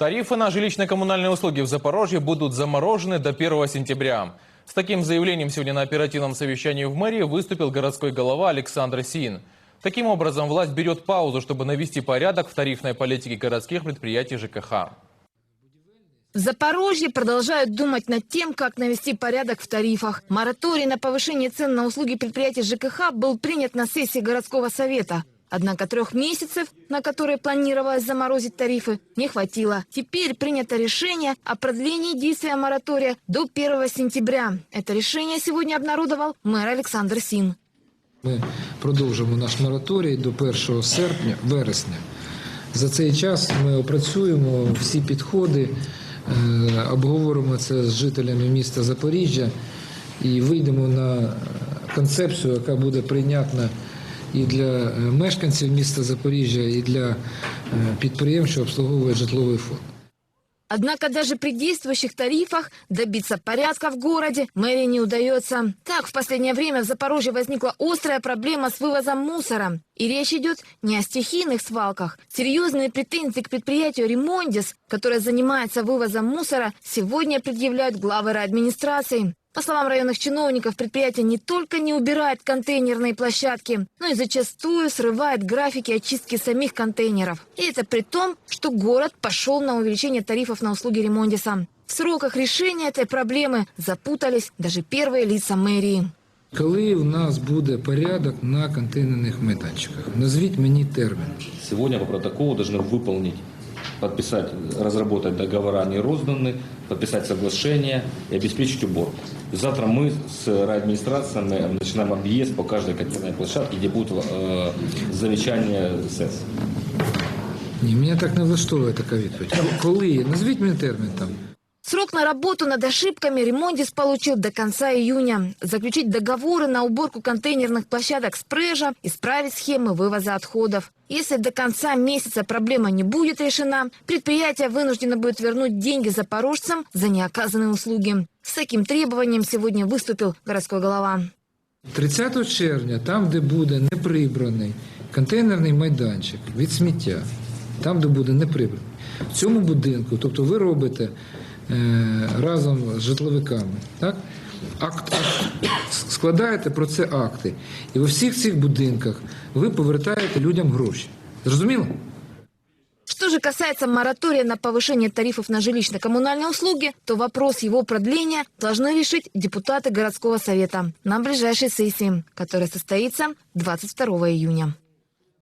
Тарифы на жилищно-коммунальные услуги в Запорожье будут заморожены до 1 сентября. С таким заявлением сегодня на оперативном совещании в мэрии выступил городской голова Александр Син. Таким образом, власть берет паузу, чтобы навести порядок в тарифной политике городских предприятий ЖКХ. В Запорожье продолжают думать над тем, как навести порядок в тарифах. Мораторий на повышение цен на услуги предприятий ЖКХ был принят на сессии городского совета. Однако трех месяцев, на которые планировалось заморозить тарифы, не хватило. Теперь принято решение о продлении действия моратория до 1 сентября. Это решение сегодня обнародовал мэр Александр Син. Ми продовжимо наш мораторій до 1 серпня, вересня. За цей час ми опрацюємо всі підходи, е, обговоримо це з жителями міста Запоріжжя і вийдемо на концепцію, яка буде прийнятна і для е, мешканців міста Запоріжжя, і для е, підприємств, що обслуговує житловий фонд. Однако даже при действующих тарифах добиться порядка в городе мэрии не удается. Так, в последнее время в Запорожье возникла острая проблема с вывозом мусора. И речь идет не о стихийных свалках. Серьезные претензии к предприятию «Ремондис», которое занимается вывозом мусора, сегодня предъявляют главы администрации. По словам районных чиновников, предприятие не только не убирает контейнерные площадки, но и зачастую срывает графики очистки самих контейнеров. И это при том, что город пошел на увеличение тарифов на услуги ремонтиса. В сроках решения этой проблемы запутались даже первые лица мэрии. Коли в нас буде порядок на контейнерних майданчиках? Назвіть мені термін. Сегодня по протоколу должны выполнить, подписать, разработать договора не розданы, подписать соглашение и обеспечить уборку. Завтра мы с райадминистрациями начинаем объезд по каждой контейнерной площадке, где будут э, замечания СЭС. Ні, мене так не влаштовує така відповідь. Коли? Назвіть мені термін там. Срок на работу над ошибками ремонтис получил до конца июня. Заключить договоры на уборку контейнерных площадок с Прежа, исправить схемы вывоза отходов. Если до конца месяца проблема не будет решена, предприятие вынуждено будет вернуть деньги запорожцам за неоказанные услуги. С таким требованием сегодня выступил городской голова. 30 червня, там, де буде не прибраний контейнерний майданчик від сміття, там, де буде не прибраний, в цьому будинку, тобто ви робите разом з житловиками, так? Акт, акт, складаєте про це акти. І у всіх цих будинках ви повертаєте людям гроші. Зрозуміло? Что же касается моратория на повышение тарифов на жилищно-коммунальные услуги, то вопрос его продления должны решить депутаты городского совета на ближайшей сессии, которая состоится 22 июня.